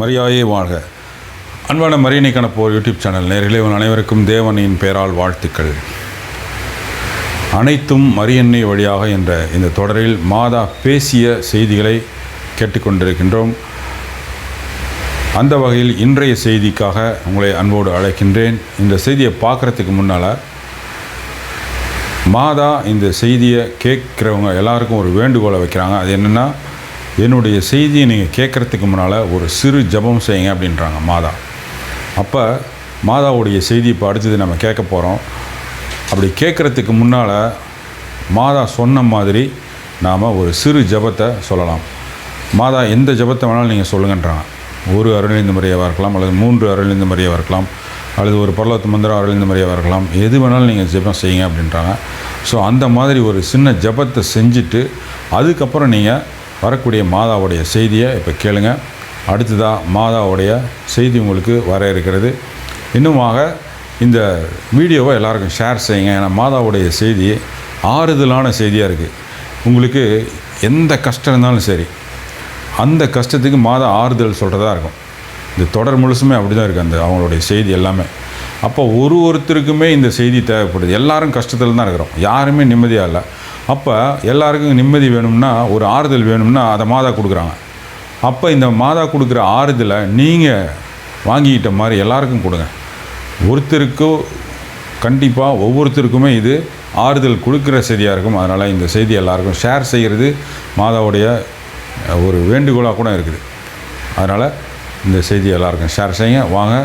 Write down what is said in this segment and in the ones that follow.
மரியாயே வாழ்க. அன்பான மரியணை கணப்போர் யூடியூப் சேனல் நேரிலே அனைவருக்கும் தேவனின் பெயரால் வாழ்த்துக்கள். அனைத்தும் மரியன்னை வழியாக என்ற இந்த தொடரில் மாதா பேசிய செய்திகளை கேட்டுக்கொண்டிருக்கின்றோம். அந்த வகையில் இன்றைய செய்திக்காக உங்களை அன்போடு அழைக்கின்றேன். இந்த செய்தியை பார்க்குறதுக்கு முன்னால் மாதா இந்த செய்தியை கேட்குறவங்க எல்லாருக்கும் ஒரு வேண்டுகோளை வைக்கிறாங்க. அது என்னென்னா என்னுடைய செய்தியை நீங்கள் கேட்குறதுக்கு முன்னால் ஒரு சிறு ஜெபம் செய்யுங்க அப்படின்றாங்க மாதா. அப்போ மாதாவுடைய செய்தி இப்போ அடுத்தது நம்ம கேட்க போகிறோம் அப்படி கேட்குறதுக்கு முன்னால் மாதா சொன்ன மாதிரி நாம் ஒரு சிறு ஜெபத்தை சொல்லலாம். மாதா எந்த ஜெபத்தை வேணாலும் நீங்கள் சொல்லுங்கன்றாங்க. ஒரு அருளிந்த முறையாக இருக்கலாம் அல்லது மூன்று அருளிந்த முறையாக இருக்கலாம் அல்லது ஒரு பரலத்து மந்திரம் அருளிந்த முறையாக இருக்கலாம் எது வேணாலும் நீங்கள் ஜெபம் செய்யுங்க அப்படின்றாங்க. ஸோ அந்த மாதிரி ஒரு சின்ன ஜெபத்தை செஞ்சுட்டு அதுக்கப்புறம் நீங்கள் வரக்கூடிய மாதாவுடைய செய்தியை இப்போ கேளுங்க. அடுத்ததாக மாதாவுடைய செய்தி உங்களுக்கு வர இருக்கிறது. இன்னுமாக இந்த வீடியோவை எல்லாருக்கும் ஷேர் செய்யுங்க. ஏன்னா மாதாவுடைய செய்தி ஆறுதலான செய்தியாக இருக்குது உங்களுக்கு எந்த கஷ்டம் இருந்தாலும் சரி அந்த கஷ்டத்துக்கு மாதா ஆறுதல் சொல்கிறதா இருக்கும். இந்த தொடர் முழுசுமே அப்படி தான் இருக்குது அந்த அவங்களுடைய செய்தி எல்லாமே. அப்போ ஒரு ஒருத்தருக்குமே இந்த செய்தி தேவைப்படுது. எல்லாரும் கஷ்டத்தில் தான் இருக்கிறோம். யாருமே நிம்மதியாக இல்லை. அப்போ எல்லாருக்கும் நிம்மதி வேணும்னா ஒரு ஆறுதல் வேணும்னா அதை மாதா கொடுக்குறாங்க. அப்போ இந்த மாதா கொடுக்குற ஆறுதலை நீங்கள் வாங்கிக்கிட்ட மாதிரி எல்லாருக்கும் கொடுங்க. ஒருத்தருக்கோ கண்டிப்பாக ஒவ்வொருத்தருக்குமே இது ஆறுதல் கொடுக்குற செய்தியாக இருக்கும். அதனால் இந்த செய்தி எல்லாருக்கும் ஷேர் செய்கிறது மாதாவுடைய ஒரு வேண்டுகோளாக கூட இருக்குது. அதனால் இந்த செய்தி எல்லாருக்கும் ஷேர் செய்யுங்க. வாங்க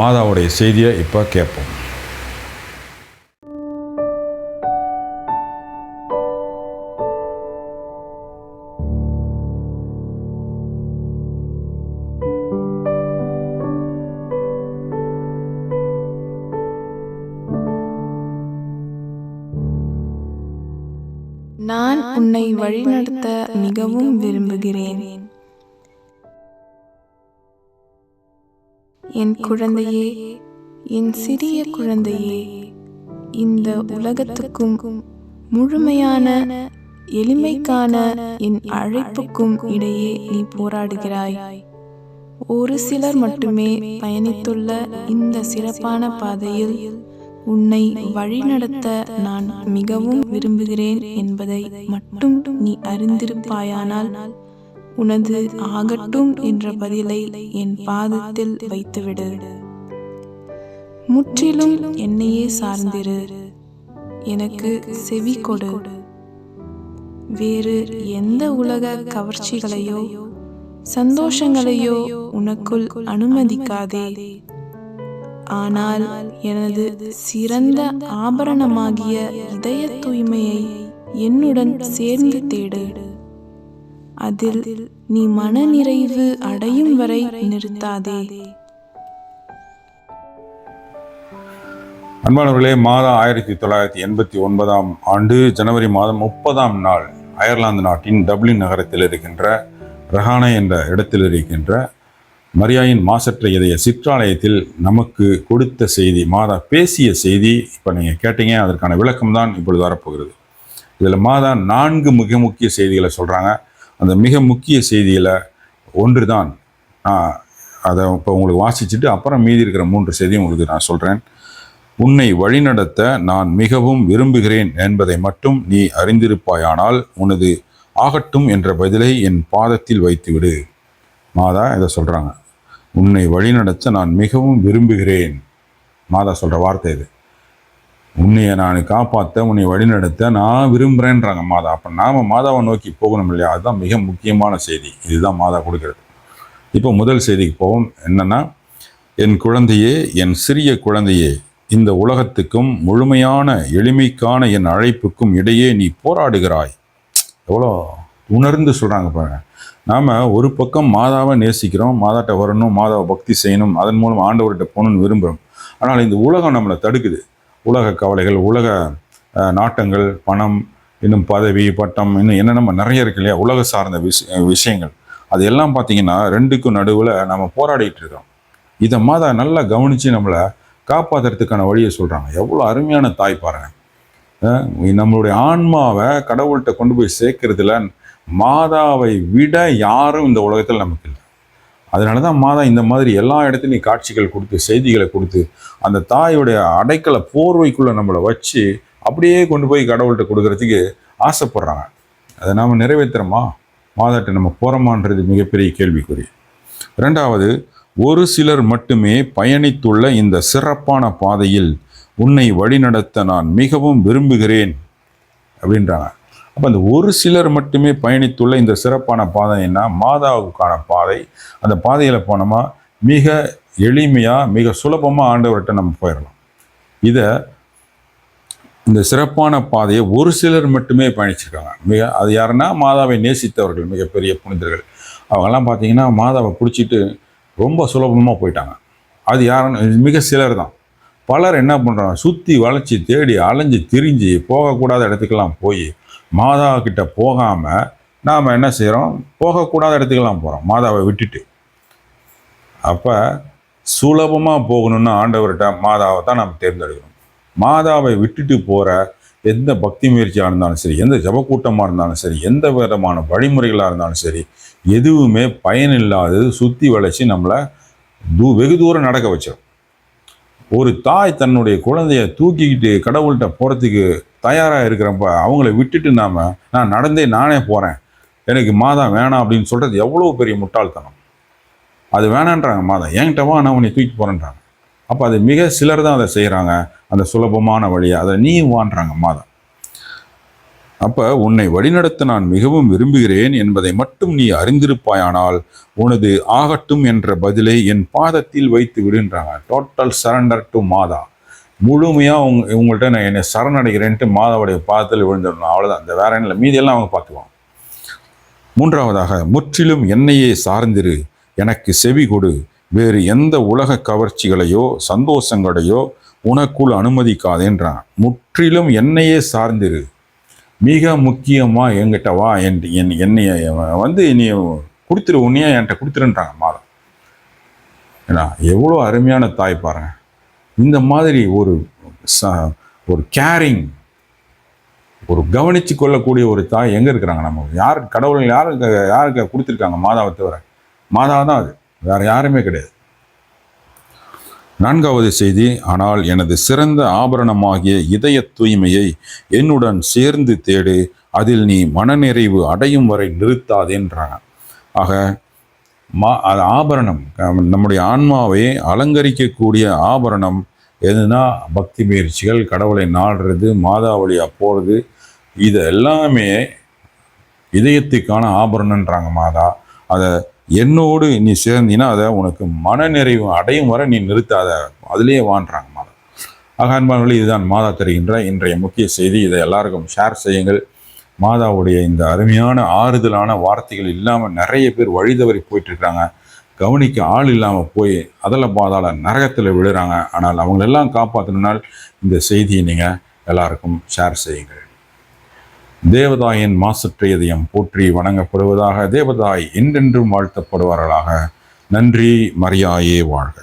மாதாவுடைய செய்தியை இப்போ கேட்போம். நான் உன்னை வழிநடத்த மிகவும் விரும்புகிறேன். என் குழந்தையே என் சிறிய குழந்தையே இந்த உலகத்துக்கும் முழுமையான எளிமைக்கான என் அழைப்புக்கும் இடையே நீ போராடுகிறாய். ஒரு சிலர் மட்டுமே பயணித்துள்ள இந்த சிறப்பான பாதையில் உன்னை வழிநடத்த நான் மிகவும் விரும்புகிறேன் என்பதை மட்டும் நீ அறிந்திருப்பாயானால் உனது ஆகட்டும் என்ற பதிலை என் பாதத்தில் வைத்துவிடு. முற்றிலும் என்னையே சார்ந்திரு. எனக்கு செவி கொடு. வேறு எந்த உலக கவர்ச்சிகளையோ சந்தோஷங்களையோ உனக்குள் அனுமதிக்காதே. ஆனால் எனது சிறந்த ஆபரணமாகிய இதய தூய்மையை என்னுடன் சேர்ந்து தேடு. அதில் நீ மனநிறைவு அடையும் வரை நிறுத்தாதே. அன்பானவர்களே மாதம் ஆயிரத்தி தொள்ளாயிரத்தி எண்பத்தி ஒன்பதாம் ஆண்டு ஜனவரி மாதம் முப்பதாம் நாள் அயர்லாந்து நாட்டின் டப்ளின் நகரத்தில் இருக்கின்ற ரஹானா என்ற இடத்தில் இருக்கின்ற மரியாயின் மாசற்ற இதய சிற்றாலயத்தில் நமக்கு கொடுத்த செய்தி மாதா பேசிய செய்தி இப்போ நீங்கள் கேட்டீங்க அதற்கான விளக்கம் தான் இப்பொழுது வரப்போகிறது. இதில் மாதா நான்கு மிக முக்கிய செய்திகளை சொல்கிறாங்க அந்த மிக முக்கிய செய்தியில் ஒன்று தான் நான் அதை இப்போ உங்களுக்கு வாசிச்சுட்டு அப்புறம் மீதி இருக்கிற மூன்று செய்தியும் உங்களுக்கு நான் சொல்கிறேன் உன்னை வழிநடத்த நான் மிகவும் விரும்புகிறேன் என்பதை மட்டும் நீ அறிந்திருப்பாயானால் உனது ஆகட்டும் என்ற பதிலை என் பாதத்தில் வைத்துவிடு. மாதா இதை சொல்கிறாங்க உன்னை வழிநடத்த நான் மிகவும் விரும்புகிறேன். மாதா சொல்கிற வார்த்தை இது. உன்னையை நான் காப்பாற்ற உன்னை வழிநடத்த நான் விரும்புகிறேன்றாங்க மாதா. அப்போ நாம் மாதாவை நோக்கி போகணும் இல்லையா? அதுதான் மிக முக்கியமான செய்தி. இதுதான் மாதா கொடுக்கிறது. இப்போ முதல் செய்திக்கு போவோம். என்னன்னா என் குழந்தையே என் சிறிய குழந்தையே இந்த உலகத்துக்கும் முழுமையான எளிமைக்கான என் அழைப்புக்கும் இடையே நீ போராடுகிறாய். எவ்வளோ உணர்ந்து சொல்கிறாங்க பாருங்கள் நாம் ஒரு பக்கம் மாதாவை நேசிக்கிறோம் மாதாட்ட வரணும் மாதாவை பக்தி செய்யணும் அதன் மூலம் ஆண்டவர்கிட்ட போகணும்னு விரும்புகிறோம் ஆனால் இந்த உலகம் நம்மளை தடுக்குது. உலக கவலைகள் உலக நாட்டங்கள் பணம் இன்னும் பதவி பட்டம் இன்னும் என்னென்ன நிறைய இருக்கு இல்லையா? உலக சார்ந்த விஷ விஷயங்கள். அது எல்லாம் பார்த்தீங்கன்னா ரெண்டுக்கும் நடுவில் நம்ம போராடிட்டு இருக்கோம். இதை மாதா நல்லா கவனித்து நம்மளை காப்பாற்றுறதுக்கான வழியை சொல்கிறாங்க எவ்வளோ அருமையான தாய் பாருங்க. நம்மளுடைய ஆன்மாவை கடவுள்கிட்ட கொண்டு போய் சேர்க்கறதுல மாதாவை விட யாரும் இந்த உலகத்தில் நமக்கு இல்லை. அதனால தான் மாதா இந்த மாதிரி எல்லா இடத்துலையும் காட்சிகள் கொடுத்து செய்திகளை கொடுத்து அந்த தாயோடைய அடைக்கலை போர்வைக்குள்ளே நம்மளை வச்சு அப்படியே கொண்டு போய் கடவுள்கிட்ட கொடுக்கறதுக்கு ஆசைப்படுறாங்க. அதை நாம் நிறைவேற்றுறோமா? மாதாட்ட நம்ம போகிறோமான்றது மிகப்பெரிய கேள்விக்குறி. ரெண்டாவது ஒரு சிலர் மட்டுமே பயணித்துள்ள இந்த சிறப்பான பாதையில் உன்னை வழிநடத்த நான் மிகவும் விரும்புகிறேன் அப்படின்றாங்க. அப்போ அந்த ஒரு சிலர் மட்டுமே பயணித்துள்ள இந்த சிறப்பான பாதை என்ன? மாதாவுக்கான பாதை. அந்த பாதையில் போனோமா? மிக எளிமையாக மிக சுலபமாக ஆண்டவர்கிட்ட நம்ம போயிடலாம் இதை இந்த சிறப்பான பாதையை ஒரு சிலர் மட்டுமே பயணிச்சிருக்காங்க. மிக அது யாருன்னா? மாதாவை நேசித்தவர்கள் மிகப்பெரிய புனிதர்கள். அவங்கெல்லாம் பார்த்தீங்கன்னா மாதாவை பிடிச்சிட்டு ரொம்ப சுலபமாக போயிட்டாங்க. அது யாருன்னு மிக சிலர் தான். பலர் என்ன பண்ணுறாங்க சுற்றி வளைச்சி தேடி அலைஞ்சு திரிஞ்சு போகக்கூடாத இடத்துக்கெல்லாம் போய் மாதா கிட்ட போகாமல் நாம் என்ன செய்கிறோம் போகக்கூடாத இடத்துக்கெல்லாம் போகிறோம் மாதாவை விட்டுட்டு. அப்போ சுலபமாக போகணும்னு ஆண்டவர்கிட்ட மாதாவை தான் நாம் தேர்ந்தெடுக்கணும் மாதாவை விட்டுட்டு போகிற எந்த பக்தி முயற்சியாக இருந்தாலும் சரி எந்த ஜபக்கூட்டமாக இருந்தாலும் சரி எந்த விதமான வழிமுறைகளாக இருந்தாலும் சரி எதுவுமே பயனில்லாதது சுற்றி வளைச்சி நம்மளை தூ வெகு தூரம் நடக்க வச்சிடும் ஒரு தாய் தன்னுடைய குழந்தைய தூக்கிக்கிட்டு கடவுள்கிட்ட போகிறதுக்கு தயாராக இருக்கிறப்ப அவங்கள விட்டுட்டு நாம் நான் நடந்தே நானே போகிறேன் எனக்கு மாதா வேணாம் அப்படின்னு சொல்கிறது எவ்வளோ பெரிய முட்டாள்தனம். அது வேணான்றாங்க மாதா. என்கிட்ட வா நான் உன்னை தூக்கி போகிறேன்றாங்க அப்போ அது மிக சிலர் தான் அதை செய்கிறாங்க அந்த சுலபமான வழியை அதை நீ வான்றாங்க மாதா. அப்போ உன்னை வழிநடத்த நான் மிகவும் விரும்புகிறேன் என்பதை மட்டும் நீ அறிந்திருப்பாயானால் உனது ஆகட்டும் என்ற பதிலை என் பாதத்தில் வைத்து விடுன்றாங்க. டோட்டல் சரண்டர் டு மாதா. முழுமையாக உங் உங்கள்கிட்ட நான் என்னை சரணடைகிறேன்ட்டு மாதாவுடைய பாதத்தில் விழுந்துடணும். அவ்வளோதான் இந்த வேற என்ன இல்லை. மீதியெல்லாம் அவங்க பார்த்துக்குவாங்க. மூன்றாவதாக முற்றிலும் என்னையே சார்ந்திரு. எனக்கு செவி கொடு. வேறு எந்த உலக கவர்ச்சிகளையோ சந்தோஷங்களையோ உனக்குள் அனுமதிக்காதேன்றான் முற்றிலும் என்னையே சார்ந்திரு. மிக முக்கியமாக என்கிட்ட வா. என் என் என்னைய வந்து நீ கொடுத்துரு. உன்னையே என்கிட்ட கொடுத்துருன்றாங்க மாதம் ஏன்னா எவ்வளோ அருமையான தாய் பாருங்க. இந்த மாதிரி ஒரு ச ஒரு கேரிங் ஒரு கவனித்து கொள்ளக்கூடிய ஒரு தாய் எங்கே இருக்கிறாங்க நம்ம? யார் கடவுள் யாருக்கு யாருக்கு கொடுத்துருக்காங்க மாதாவை தவிர? மாதா தான் அது. வேறு யாருமே கிடையாது. நான்காவது செய்தி ஆனால் எனது சிறந்த ஆபரணமாகிய இதய தூய்மையை என்னுடன் சேர்ந்து தேடு அதில் நீ மனநிறைவு அடையும் வரை நிறுத்தாதேன்றாங்க. ஆக மா அது ஆபரணம். நம்முடைய ஆன்மாவை அலங்கரிக்கக்கூடிய ஆபரணம் எதுனா பக்தி முயற்சிகள் கடவுளை நாடுறது மாதா வழியாக போகிறது இது எல்லாமே இதயத்துக்கான ஆபரணன்றாங்க மாதா. அதை என்னோடு நீ சேர்ந்தினா அதை உனக்கு மனநிறைவு அடையும் வரை நீ நிறுத்தாத. அதிலேயே வான்றாங்க மாதா. ஆக அன்பானவர்களே இதுதான் மாதா தருகின்ற இன்றைய முக்கிய செய்தி. இதை எல்லாருக்கும் ஷேர் செய்யுங்கள். மாதாவுடைய இந்த அருமையான ஆறுதலான வார்த்தைகள் இல்லாமல் நிறைய பேர் வழிதவறி போயிட்டுருக்காங்க கவனிக்க ஆள் இல்லாமல் போய் அதில் பாதாள நரகத்தில் விழுறாங்க. ஆனால் அவங்களெல்லாம் காப்பாற்றணுனால் இந்த செய்தியை நீங்கள் எல்லாருக்கும் ஷேர் செய்யுங்கள். தேவதாயின் மாசற்ற இதயம் போற்றி வணங்கப்படுவதாக தேவதாய் என்றென்றும் வாழ்த்தப்படுவார்களாக. நன்றி மரியாயே வாழ்க.